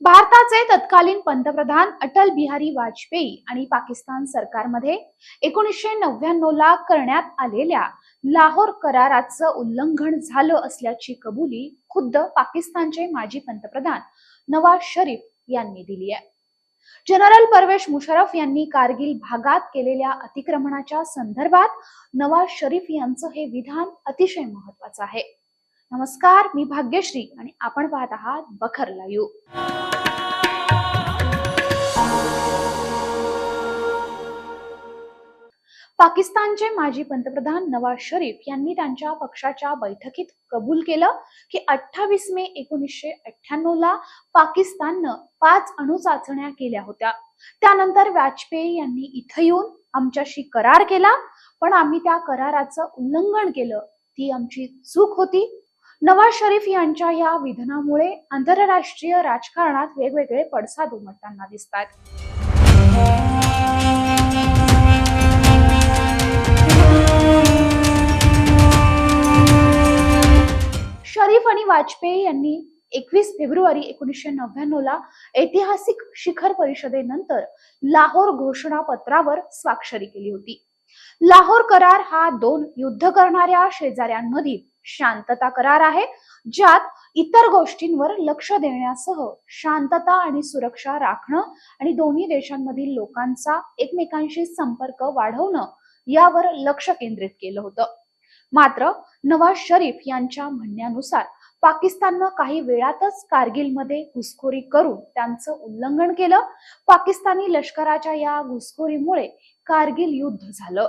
भारताचे तत्कालीन पंतप्रधान अटल बिहारी वाजपेयी आणि पाकिस्तान सरकारमध्ये एकोणीसशे नव्याण्णव ला करण्यात आलेल्या लाहोर कराराचं उल्लंघन झालं असल्याची कबुली खुद्द पाकिस्तानचे माजी पंतप्रधान नवाज शरीफ यांनी दिली आहे. जनरल परवेश मुशरफ यांनी कारगिल भागात केलेल्या अतिक्रमणाच्या संदर्भात नवाज शरीफ यांचं हे विधान अतिशय महत्वाचं आहे. नमस्कार मी भाग्यश्री आणि आपण पाहत आहात बखर लाईव्ह. पाकिस्तानचे माजी पंतप्रधान नवाज शरीफ यांनी त्यांच्या पक्षाच्या बैठकीत कबूल केलं की अठ्ठावीस मे एकोणीसशे अठ्ठ्याण्णव ला पाकिस्ताननं पाच अणु चाचण्या केल्या होत्या. त्यानंतर वाजपेयी यांनी इथं येऊन आमच्याशी करार केला पण आम्ही त्या कराराचं उल्लंघन केलं. ती आमची चूक होती. नवाज शरीफ यांच्या या विधानामुळे आंतरराष्ट्रीय राजकारणात वेगवेगळे पडसाद उमटताना दिसतात. शरीफ आणि वाजपेयी यांनी एकवीस फेब्रुवारी एकोणीसशे नव्याण्णव ला ऐतिहासिक शिखर परिषदेनंतर लाहोर घोषणापत्रावर स्वाक्षरी केली होती. लाहोर करार हा दोन युद्ध करणाऱ्या शेजाऱ्यांमधील शांतता करार आहे ज्यात इतर गोष्टींवर लक्ष देण्यासह शांतता आणि सुरक्षा राखणं आणि दोन्ही देशांमधील लोकांचा एकमेकांशी संपर्क वाढवणं यावर लक्ष केंद्रित केलं होतं. मात्र नवाज शरीफ यांच्या म्हणण्यानुसार पाकिस्ताननं काही वेळातच कारगिलमध्ये घुसखोरी करून त्यांचं उल्लंघन केलं. पाकिस्तानी लष्कराच्या या घुसखोरीमुळे कारगिल युद्ध झालं.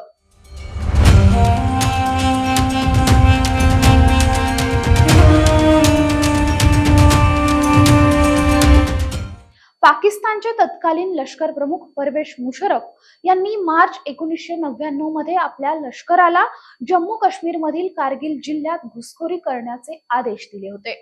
तत्कालीन लष्कर प्रमुख परवेश मुशरफ यांनी मार्च एकोणीसशे नव्याण्णवमध्ये आपल्या लष्कराला जम्मू काश्मीर मधील कारगिल जिल्ह्यात घुसखोरी करण्याचे आदेश दिले होते.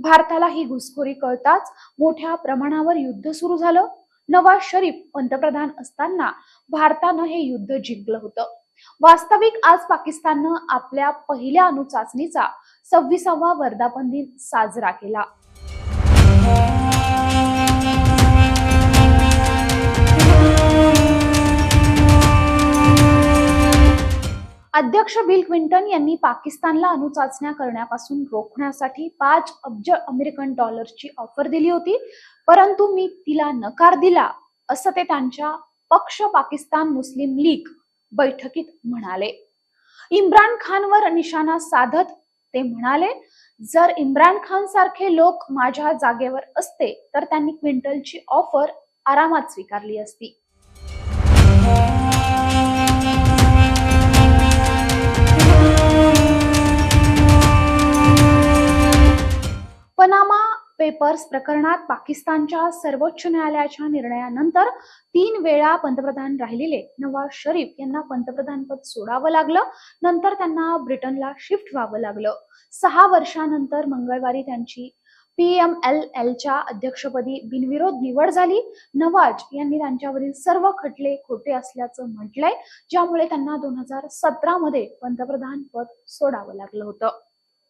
भारताला ही घुसखोरी कळताच मोठ्या प्रमाणावर युद्ध सुरू झालं. नवाज शरीफ पंतप्रधान असताना भारतानं हे युद्ध जिंकलं होतं. वास्तविक आज पाकिस्ताननं आपल्या पहिल्या अणुचाचणीचा सव्वीसावा वर्धापन दिन साजरा केला. अध्यक्ष बिल क्विंटन यांनी पाकिस्तानला अणुचाचण्या करण्यापासून रोखण्यासाठी पाच अब्ज अमेरिकन डॉलरची ऑफर दिली होती. परंतु मी तिला नकार दिला असं ते त्यांच्या पक्ष पाकिस्तान मुस्लिम लीग बैठकीत म्हणाले. इम्रान खानवर निशाणा साधत ते म्हणाले जर इम्रान खान सारखे लोक माझ्या जागेवर असते तर त्यांनी क्विंटलची ऑफर आरामात स्वीकारली असती. पर्स प्रकरणात पाकिस्तानच्या सर्वोच्च न्यायालयाच्या निर्णयानंतर तीन वेळा पंतप्रधान राहिलेले नवाज शरीफ यांना पंतप्रधानपद सोडावं लागलं. नंतर त्यांना ब्रिटनला शिफ्ट व्हावं लागलं. सहा वर्षानंतर मंगळवारी त्यांची पीएमएलएलच्या अध्यक्षपदी बिनविरोध निवड झाली. नवाज यांनी त्यांच्यावरील सर्व खटले खोटे असल्याचं म्हटलंय ज्यामुळे त्यांना दोन हजार सतरा मध्ये पंतप्रधान पद सोडावं लागलं होतं.